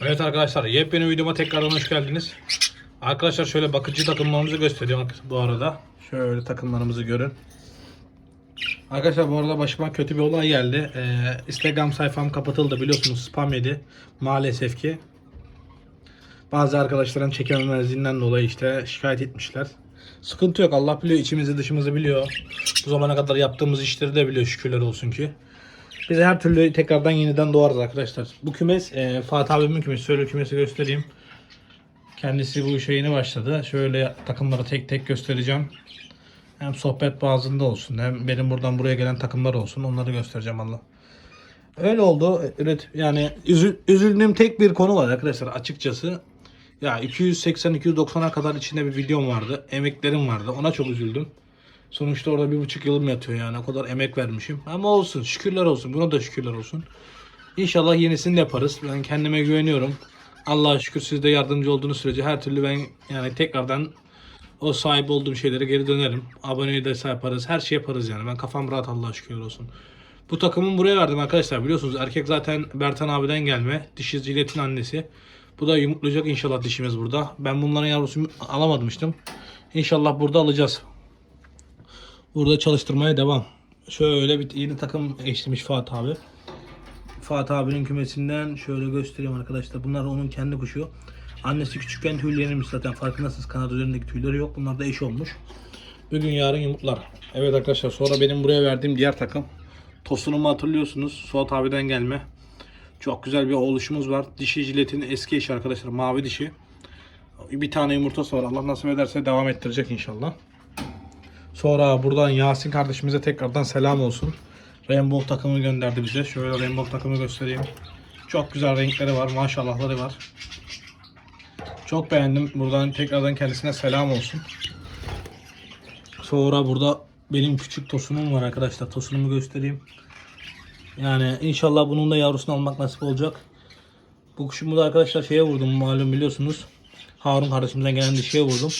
Evet arkadaşlar yepyeni videoma tekrardan hoş geldiniz. Arkadaşlar şöyle bakıcı takımlarımızı gösteriyorum bu arada. Şöyle takımlarımızı görün. Arkadaşlar bu arada başıma kötü bir olay geldi. Ee, Instagram sayfam kapatıldı biliyorsunuz spam yedi. Maalesef ki. Bazı arkadaşların çekememezliğinden dolayı işte şikayet etmişler. Sıkıntı yok Allah biliyor içimizi dışımızı biliyor. Bu zamana kadar yaptığımız işleri de biliyor şükürler olsun ki. Biz her türlü tekrardan yeniden doğarız arkadaşlar. Bu kümes e, Fatih abimin kümesi. Şöyle kümesi göstereyim. Kendisi bu işe yeni başladı. Şöyle takımları tek tek göstereceğim. Hem sohbet bazında olsun hem benim buradan buraya gelen takımlar olsun. Onları göstereceğim Allah. Öyle oldu. Evet yani üzü- üzüldüğüm tek bir konu var arkadaşlar açıkçası. Ya 280-290'a kadar içinde bir videom vardı. Emeklerim vardı. Ona çok üzüldüm. Sonuçta orada bir buçuk yılım yatıyor yani. O kadar emek vermişim. Ama olsun. Şükürler olsun. Buna da şükürler olsun. İnşallah yenisini de yaparız. Ben kendime güveniyorum. Allah'a şükür siz de yardımcı olduğunuz sürece her türlü ben yani tekrardan o sahip olduğum şeylere geri dönerim. Aboneyi de yaparız. Her şey yaparız yani. Ben kafam rahat Allah'a şükür olsun. Bu takımın buraya verdim arkadaşlar. Biliyorsunuz erkek zaten Bertan abiden gelme. Dişi Zilet'in annesi. Bu da yumurtlayacak inşallah dişimiz burada. Ben bunların yavrusunu alamamıştım. İnşallah burada alacağız. Burada çalıştırmaya devam. Şöyle bir yeni takım eşlemiş Fatih abi. Fatih abinin kümesinden şöyle göstereyim arkadaşlar. Bunlar onun kendi kuşu. Annesi küçükken tüylenirmiş zaten farkındasınız. Kanat üzerindeki tüyleri yok. Bunlar da eş olmuş. Bugün yarın yumurtlar. Evet arkadaşlar sonra benim buraya verdiğim diğer takım. Tosunumu hatırlıyorsunuz. Suat abiden gelme. Çok güzel bir oluşumuz var. Dişi jiletin eski eşi arkadaşlar. Mavi dişi. Bir tane yumurtası var. Allah nasip ederse devam ettirecek inşallah. Sonra buradan Yasin kardeşimize tekrardan selam olsun. Rainbow takımı gönderdi bize. Şöyle Rainbow takımı göstereyim. Çok güzel renkleri var. Maşallahları var. Çok beğendim. Buradan tekrardan kendisine selam olsun. Sonra burada benim küçük tosunum var arkadaşlar. Tosunumu göstereyim. Yani inşallah bunun da yavrusunu almak nasip olacak. Bu kuşumu da arkadaşlar şeye vurdum malum biliyorsunuz. Harun kardeşimden gelen dişiye vurdum.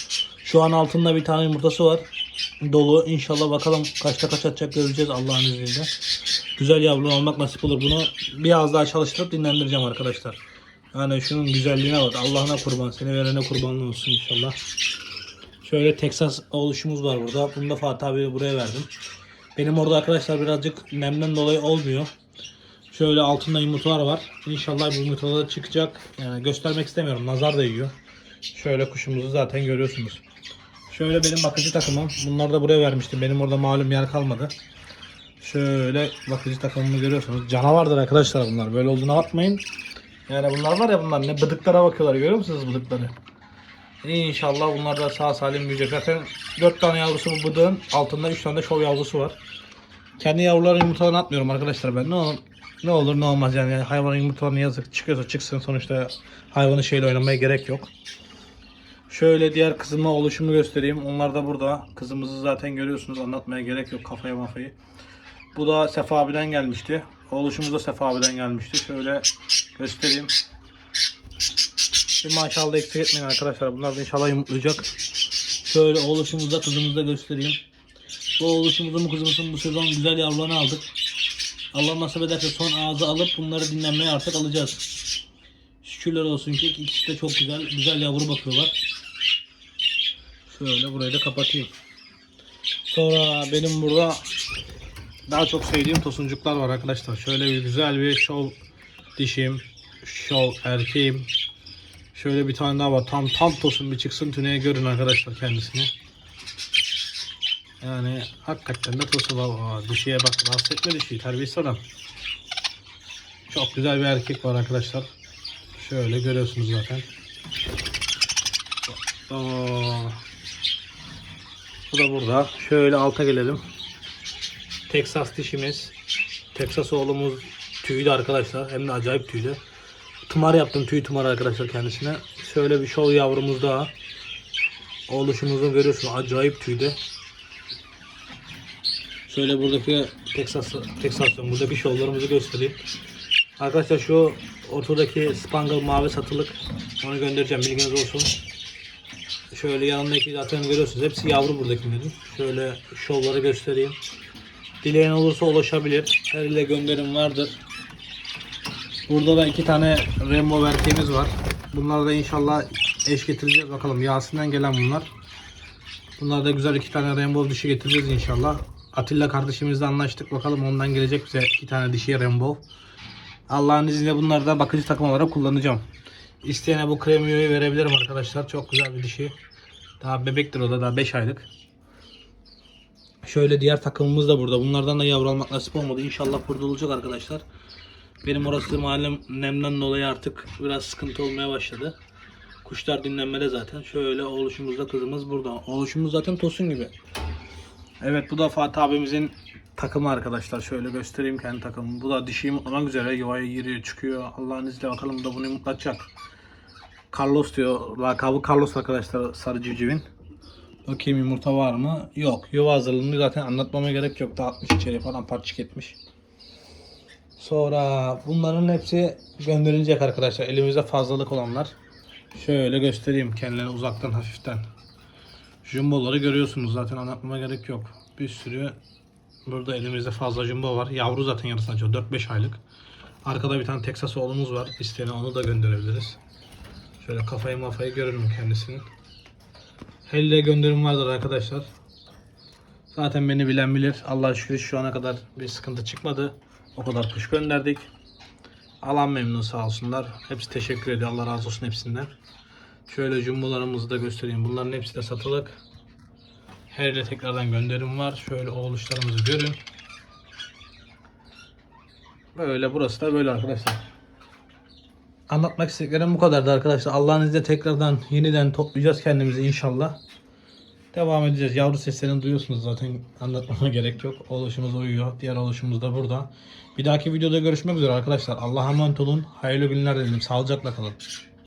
Şu an altında bir tane yumurtası var. Dolu. İnşallah bakalım kaçta kaç atacak göreceğiz Allah'ın izniyle. Güzel yavru almak nasip olur. Bunu biraz daha çalıştırıp dinlendireceğim arkadaşlar. Yani şunun güzelliğine bak. Allah'ına kurban. Seni verene kurbanlı olsun inşallah. Şöyle Texas oluşumuz var burada. Bunu da Fatih abiye buraya verdim. Benim orada arkadaşlar birazcık nemden dolayı olmuyor. Şöyle altında yumurtalar var. İnşallah bu yumurtalar çıkacak. Yani göstermek istemiyorum. Nazar değiyor. Şöyle kuşumuzu zaten görüyorsunuz. Şöyle benim bakıcı takımım. Bunları da buraya vermiştim. Benim orada malum yer kalmadı. Şöyle bakıcı takımımı görüyorsunuz. Canavardır arkadaşlar bunlar. Böyle olduğuna bakmayın. Yani bunlar var ya bunlar ne bıdıklara bakıyorlar. Görüyor musunuz bıdıkları? İnşallah bunlar da sağ salim büyüyecek. Zaten 4 tane yavrusu bu bıdığın. Altında 3 tane de şov yavrusu var. Kendi yavruların yumurtalarını atmıyorum arkadaşlar ben. Ne olur ne, olur, ne olmaz yani. yani hayvanın yumurtalarını yazık çıkıyorsa çıksın sonuçta hayvanın şeyle oynamaya gerek yok. Şöyle diğer kızıma oluşumu göstereyim. Onlar da burada. Kızımızı zaten görüyorsunuz. Anlatmaya gerek yok kafaya mafayı. Bu da Sefa abiden gelmişti. Oluşumuz da Sefa abiden gelmişti. Şöyle göstereyim. Bir maşallah eksik etmeyin arkadaşlar. Bunlar da inşallah yumurtlayacak. Şöyle oluşumuzu da kızımızı da göstereyim. Bu oluşumuzun bu kızımızın bu sezon güzel yavrularını aldık. Allah nasip ederse son ağzı alıp bunları dinlenmeye artık alacağız. Şükürler olsun ki ikisi de çok güzel güzel yavru bakıyorlar. Şöyle burayı da kapatayım. Sonra benim burada daha çok sevdiğim tosuncuklar var arkadaşlar. Şöyle bir güzel bir şov dişim, şov erkeğim. Şöyle bir tane daha var. Tam tam tosun bir çıksın tüneye görün arkadaşlar kendisini. Yani hakikaten de tosu var. Aa, dişiye bak rahatsız etme dişiyi terbiyesiz adam. Çok güzel bir erkek var arkadaşlar. Şöyle görüyorsunuz zaten. Oo. Bu da burada. Şöyle alta gelelim. Texas dişimiz. Texas oğlumuz tüylü arkadaşlar. Hem de acayip tüylü. Tımar yaptım. Tüy tımar arkadaşlar kendisine. Şöyle bir şov yavrumuz daha. Oluşumuzu görüyorsunuz. Acayip tüylü. Şöyle buradaki Texas, Texas buradaki şovlarımızı göstereyim. Arkadaşlar şu ortadaki Spangle mavi satılık onu göndereceğim bilginiz olsun. Şöyle yanındaki zaten görüyorsunuz hepsi yavru buradakilerin. Şöyle şovları göstereyim. Dileyen olursa ulaşabilir. Her ile gönderim vardır. Burada da iki tane Rainbow erkeğimiz var. Bunlar da inşallah eş getireceğiz bakalım. Yasin'den gelen bunlar. Bunlar da güzel iki tane Rainbow dişi getireceğiz inşallah. Atilla kardeşimizle anlaştık. Bakalım ondan gelecek bize iki tane dişi Rainbow. Allah'ın izniyle bunları da bakıcı takım olarak kullanacağım. İsteyene bu kremiyoyu verebilirim arkadaşlar. Çok güzel bir dişi. Daha bebektir o da daha 5 aylık. Şöyle diğer takımımız da burada. Bunlardan da yavru almak nasip olmadı. İnşallah burada olacak arkadaşlar. Benim orası mahallem nemden dolayı artık biraz sıkıntı olmaya başladı. Kuşlar dinlenmede zaten. Şöyle oğluşumuzda kızımız burada. Oğluşumuz zaten tosun gibi. Evet bu da Fatih abimizin takımı arkadaşlar. Şöyle göstereyim kendi takımı. Bu da dişiyi mutlamak üzere. Yuvaya giriyor çıkıyor. Allah'ın izniyle bakalım da bunu yumurtlatacak. Carlos diyor. Lakabı Carlos arkadaşlar sarı civcivin. Bakayım yumurta var mı? Yok. Yuva hazırlığını zaten anlatmama gerek yok. Dağıtmış içeri falan parçık etmiş. Sonra bunların hepsi gönderilecek arkadaşlar. Elimizde fazlalık olanlar. Şöyle göstereyim kendilerini uzaktan hafiften. Jumboları görüyorsunuz zaten anlatmama gerek yok. Bir sürü burada elimizde fazla jumbo var. Yavru zaten yarısı acıyor 4-5 aylık. Arkada bir tane Texas oğlumuz var. İsteyene onu da gönderebiliriz. Şöyle kafayı mafayı görürüm kendisinin. Helle gönderim vardır arkadaşlar. Zaten beni bilen bilir. Allah'a şükür şu ana kadar bir sıkıntı çıkmadı. O kadar kuş gönderdik. Alan memnun sağ olsunlar. Hepsi teşekkür ediyor. Allah razı olsun hepsinden. Şöyle jumbolarımızı da göstereyim. Bunların hepsi de satılık. Her ile tekrardan gönderim var. Şöyle oğluşlarımızı görün. Böyle burası da böyle arkadaşlar. Anlatmak istediklerim bu kadardı arkadaşlar. Allah'ın izniyle tekrardan yeniden toplayacağız kendimizi inşallah. Devam edeceğiz. Yavru seslerini duyuyorsunuz zaten anlatmama gerek yok. Oluşumuz uyuyor. Diğer oluşumuz da burada. Bir dahaki videoda görüşmek üzere arkadaşlar. Allah'a emanet olun. Hayırlı günler dilerim. Sağlıcakla kalın.